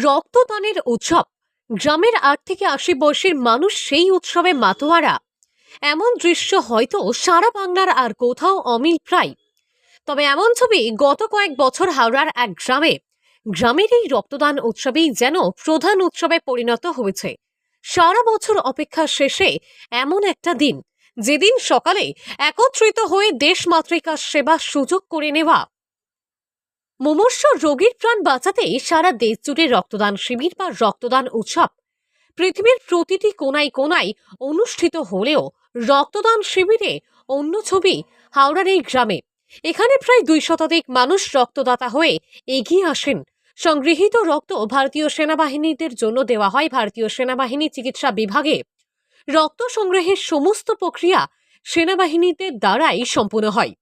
রক্তদানের উৎসব। গ্রামের আট থেকে আশি বয়সের মানুষ সেই উৎসবে মাতোয়ারা। এমন দৃশ্য হয়তো সারা বাংলার আর কোথাও অমিল প্রায়। তবে এমন ছবি গত কয়েক বছর হাওড়ার এক গ্রামে। গ্রামের এই রক্তদান উৎসবেই যেন প্রধান উৎসবে পরিণত হয়েছে। সারা বছর অপেক্ষা শেষে এমন একটা দিন, যেদিন সকালে একত্রিত হয়ে দেশ মাতৃকার সেবা সুযোগ করে নেওয়া। মুমূর্ষ রোগীর প্রাণ বাঁচাতে সারা দেশ জুড়ে রক্তদান শিবির বা রক্তদান উৎসব। পৃথিবীর প্রতিটি কোনায় কোনায় অনুষ্ঠিত হলেও রক্তদান শিবিরে অন্য ছবি হাওড়ার এই গ্রামে। এখানে প্রায় দুই শতাধিক মানুষ রক্তদাতা হয়ে এগিয়ে আসেন। সংগৃহীত রক্ত ভারতীয় সেনাবাহিনীদের জন্য দেওয়া হয় ভারতীয় সেনাবাহিনী চিকিৎসা বিভাগে। রক্ত সংগ্রহের সমস্ত প্রক্রিয়া সেনাবাহিনীদের দ্বারাই সম্পূর্ণ হয়।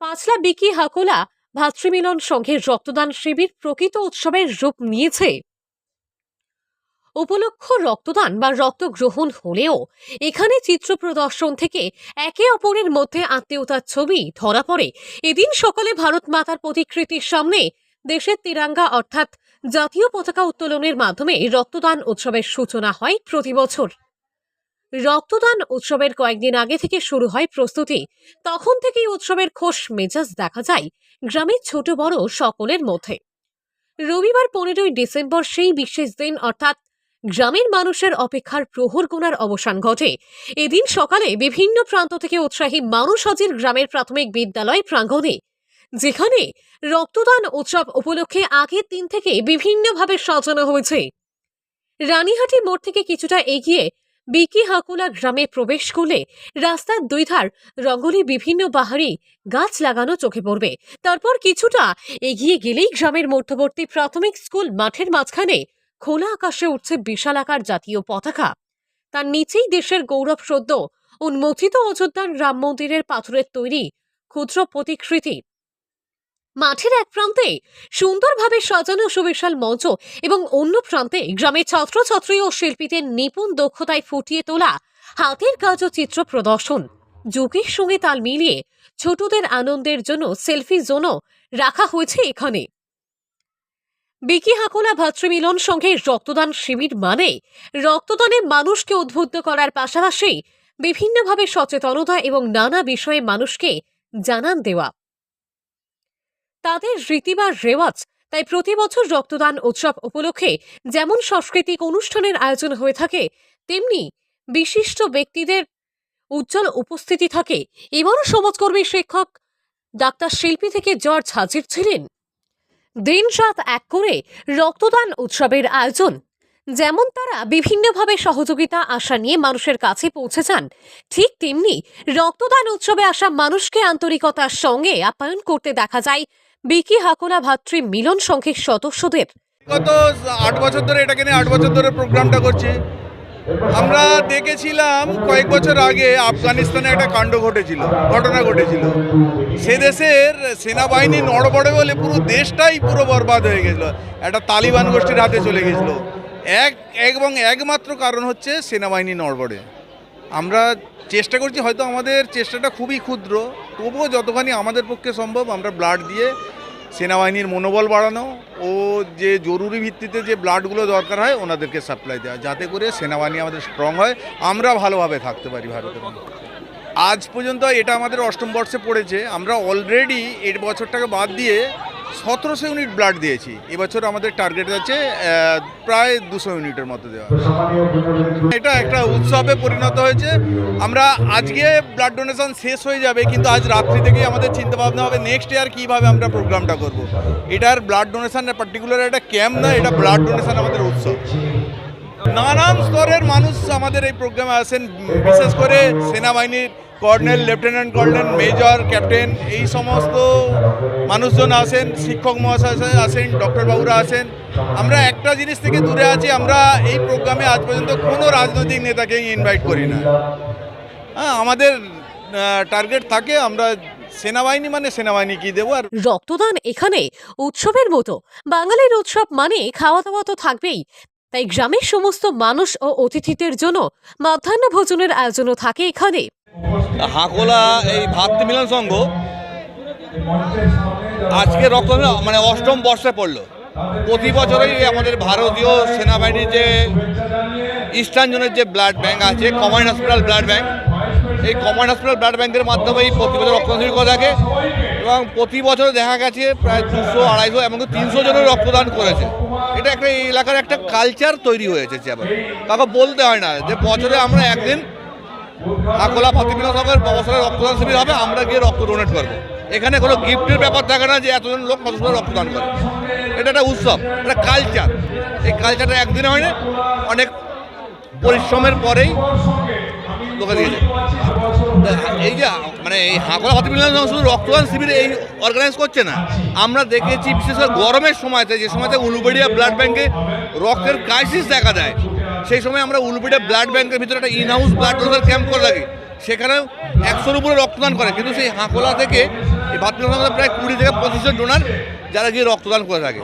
পাঁচলা বিকি হাকোলা ভাতৃমিলন সংঘের রক্তদান শিবির প্রকৃত উৎসবের রূপ নিয়েছে। উপলক্ষ রক্তদান বা রক্ত গ্রহণ হলেও এখানে চিত্র প্রদর্শন থেকে একে অপরের মধ্যে আত্মীয়তার ছবি ধরা পড়ে। এদিন সকালে ভারত মাতার প্রতিকৃতির সামনে দেশের তিরাঙ্গা অর্থাৎ জাতীয় পতাকা উত্তোলনের মাধ্যমে রক্তদান উৎসবের সূচনা হয় প্রতি বছর। রক্তদান উৎসবের কয়েকদিন আগে থেকে শুরু হয় প্রস্তুতি। তখন থেকেই উৎসবের খোশ মেজাজ দেখা যায়। গ্রামের ছোট বড় সকলের মধ্যে। রবিবার পনেরোই ডিসেম্বর সেই বিশেষ দিন, অর্থাৎ গ্রামের মানুষের অপেক্ষার প্রহর গোনার অবসান ঘটে। এদিন সকালে বিভিন্ন প্রান্ত থেকে উৎসাহী মানুষ হাজির গ্রামের প্রাথমিক বিদ্যালয় প্রাঙ্গণে, যেখানে রক্তদান উৎসব উপলক্ষে আগের দিন থেকে বিভিন্নভাবে সাজানো হয়েছে। রানীহাটি মোড় থেকে কিছুটা এগিয়ে বিকি হাকুলা গ্রামে প্রবেশ করলে রাস্তার দুই ধার রঙ্গলি বিভিন্ন বাহারি গাছ লাগানো চোখে পড়বে। তারপর কিছুটা এগিয়ে গেলেই গ্রামের মধ্যবর্তী প্রাথমিক স্কুল মাঠের মাঝখানে খোলা আকাশে উঠছে বিশালাকার জাতীয় পতাকা। তার নিচেই দেশের গৌরব সদ্য উন্মোচিত অযোধ্যার রাম মন্দিরের পাথরের তৈরি ক্ষুদ্র প্রতিকৃতি। মাঠের এক প্রান্তে সুন্দরভাবে সাজানো সুবিশাল মঞ্চ এবং অন্য প্রান্তে গ্রামের ছাত্রছাত্রী ও শিল্পীদের নিপুণ দক্ষতায় ফুটিয়ে তোলা হাতের কাজ ও চিত্র প্রদর্শন। যুগের সঙ্গে তাল মিলিয়ে ছোটদের আনন্দের জন্য সেলফি জোনও রাখা হয়েছে এখানে। বিকি হাকোলা ভাতৃমিলন সংঘের রক্তদান শিবির মানে রক্তদানে মানুষকে উদ্বুদ্ধ করার পাশাপাশি বিভিন্নভাবে সচেতনতা এবং নানা বিষয়ে মানুষকে জানান দেওয়া। তাদের রীতি বা রেওয়াজ তাই প্রতি বছর রক্তদান উৎসব উপলক্ষে যেমন সাংস্কৃতিক অনুষ্ঠানের আয়োজন হয়ে থাকে, তেমনি বিশিষ্ট ব্যক্তিদের উজ্জ্বল উপস্থিতি থাকে। এবারও সমাজকর্মী শিক্ষক ডাক্তার শিল্পী থেকে জর্জ হাজির ছিলেন। দিন রাত এক করে রক্তদান উৎসবের আয়োজন, যেমন তারা বিভিন্নভাবে সহযোগিতা, আশা নিয়ে মানুষের কাছে পৌঁছে যান, ঠিক তেমনি রক্তদান উৎসবে আসা মানুষকে আন্তরিকতার সঙ্গে আপ্যায়ন করতে দেখা যায়। বিকি হাকোলা ভাতৃ মিলন সংঘের সদস্যদের। গত আট বছর ধরে, এটাকে নিয়ে আট বছর ধরে প্রোগ্রামটা করছি। আমরা দেখেছিলাম কয়েক বছর আগে আফগানিস্তানে একটা কাণ্ড ঘটেছিল, ঘটনা ঘটেছিল। সে দেশের সেনাবাহিনী নড়বড়ে বলে পুরো দেশটাই পুরো বরবাদ হয়ে গেছিল, একটা তালিবান গোষ্ঠীর হাতে চলে গেছিল। এক, এবং একমাত্র কারণ হচ্ছে সেনাবাহিনী নড়বড়ে। আমরা চেষ্টা করছি, হয়তো আমাদের চেষ্টাটা খুবই ক্ষুদ্র, তবুও যতখানি আমাদের পক্ষে সম্ভব আমরা ব্লাড দিয়ে সেনাবাহিনীর মনোবল বাড়ানো ও যে জরুরি ভিত্তিতে যে ব্লাডগুলো দরকার হয়, ওনাদেরকে সাপ্লাই দেওয়া, যাতে করে সেনাবাহিনী আমাদের স্ট্রং হয় আমরা ভালোভাবে থাকতে পারি ভারতের। আজ পর্যন্ত এটা আমাদের অষ্টম বর্ষে পড়েছে আমরা অলরেডি এর বছরটাকে বাদ দিয়ে সতেরোশো ইউনিট ব্লাড দিয়েছি। এবছর আমাদের টার্গেট আছে প্রায় দুশো ইউনিটের মতো দেওয়া। এটা একটা উৎসবে পরিণত হয়েছে। আমরা আজকে ব্লাড ডোনেশন শেষ হয়ে যাবে, কিন্তু আজ রাত্রি থেকেই আমাদের চিন্তা ভাবনা হবে নেক্সট ইয়ার কীভাবে আমরা প্রোগ্রামটা করব। এটার ব্লাড ডোনেশন পার্টিকুলার একটা ক্যাম্প না, এটা ব্লাড ডোনেশন আমাদের উৎসব। নানান স্তরের মানুষ আমাদের এই প্রোগ্রামে আসেন বিশেষ করে সেনাবাহিনীর colonel, lieutenant colonel, major, captain, এই সমস্ত মানুষজন আসেন শিক্ষক মহাশয় আসেন ডক্টর বাবুরা আসেন আমরা একটা জিনিস থেকে দূরে আছি, আমরা এই প্রোগ্রামে আজ পর্যন্ত কোনো রাজনৈতিক নেতাকে ইনভাইট করি না। হ্যাঁ আমাদের টার্গেট থাকে, আমরা সেনাবাহিনী মানে সেনাবাহিনী কি দেবো আর রক্তদান এখানে উৎসবের মতো। বাঙালির উৎসব মানে খাওয়া দাওয়া তো থাকবেই। তাই গ্রামের সমস্ত মানুষ ও অতিথিদের জন্য মধ্যাহ্ন ভোজনের আয়োজনও থাকে এখানে। হাঁকোলা এই ভাতৃ মিলন সংঘ আজকে রক্ত মানে অষ্টম বর্ষে পড়ল। প্রতি বছরই আমাদের ভারতীয় সেনাবাহিনীর যে ইস্টার্ন জোনের যে ব্লাড ব্যাংক আছে, কমান্ড হসপিটাল ব্লাড ব্যাংক, এই কমান্ড হসপিটাল ব্লাড ব্যাংকের মাধ্যমেই প্রতি বছর রক্তদান শিবির করে থাকে এবং প্রতি বছর দেখা গেছে প্রায় দুশো, আড়াইশো, এমনকি তিনশো জনের রক্তদান করেছে। এটা একটা এলাকার একটা কালচার তৈরি হয়েছে যেমন তাকে বলতে হয় না যে বছরে আমরা একদিন আকোলা ফাতিমিনা সবের বছরের রক্তদান শিবির হবে, আমরা গিয়ে রক্ত ডোনেট করব। এখানে কোনো গিফটের ব্যাপার থাকে না যে এতজন লোক কত সময় রক্তদান করে। এটা একটা উৎসব, এটা কালচার এই কালচারটা একদিনে হয় না অনেক পরিশ্রমের পরেই এই যে মানে এই হাঁকড়া ফাতিমিনা শুধু রক্তদান শিবির এই অর্গানাইজ করছে না। আমরা দেখেছি বিশেষ করে গরমের সময়তে, যে সময়তে উলুবেড়িয়া ব্লাড ব্যাঙ্কে রক্তের ক্রাইসিস দেখা দেয়, সেই সময় আমরা উলুবেড়িয়া ব্লাড ব্যাঙ্কের ভিতরে একটা in house blood donor camp করে থাকি। সেখানেও একশোর উপরে রক্তদান করে। কিন্তু সেই হাঁকোলা থেকে এই ভাতৃ প্রায় কুড়ি থেকে পঁচিশ জন ডোনার যারা গিয়ে রক্তদান করে থাকে।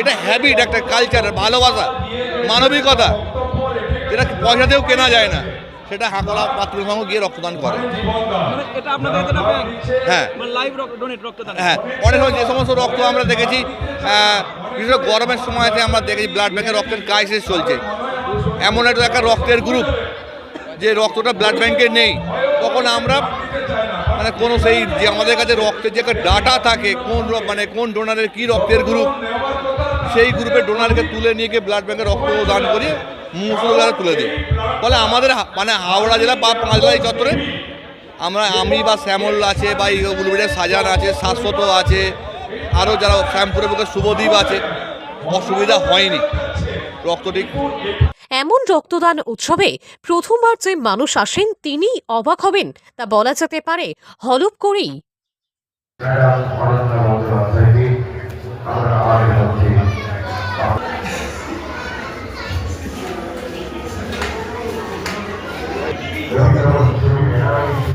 এটা হ্যাবিট একটা কালচার ভালোবাসা, মানবিকতা, যেটা পয়সাতেও কেনা যায় না। সেটা হাঁকোলা পাতৃসংঘ গিয়ে রক্তদান করে। মানে হ্যাঁ। মানে হ্যাঁ অনেক সময় যে সমস্ত রক্ত আমরা দেখেছি বিশেষ গরমের সময়তে আমরা দেখেছি ব্লাড ব্যাংকে রক্তের ক্রাইসিস চলছে। এমন একটা একটা রক্তের গ্রুপ যে রক্তটা ব্লাড ব্যাংকে নেই। তখন আমরা মানে কোনো সেই যে আমাদের কাছে রক্তের যে একটা ডাটা থাকে কোন মানে কোন ডোনারের কী রক্তের গ্রুপ সেই গ্রুপের ডোনারকে তুলে নিয়ে গিয়ে ব্লাড ব্যাংকে রক্ত দান করি মুসলদারে তুলে দিই। ফলে আমাদের হা- মানে হাওড়া জেলা বা পাঁচলা এই চত্বরে আমরা আমি বা শ্যামল আছে বা এই উলুবেড়িয়া সাজান আছে শাশ্বত আছে আরও যারা শ্যামপুরের বুকে শুভদ্বীপ আছে অসুবিধা হয়নি। রক্ত ঠিক এমন রক্তদান উৎসবে প্রথমবার যে মানুষ আসেন তিনি অবাক হবেন। তা বলা যেতে পারে হলপ করেই।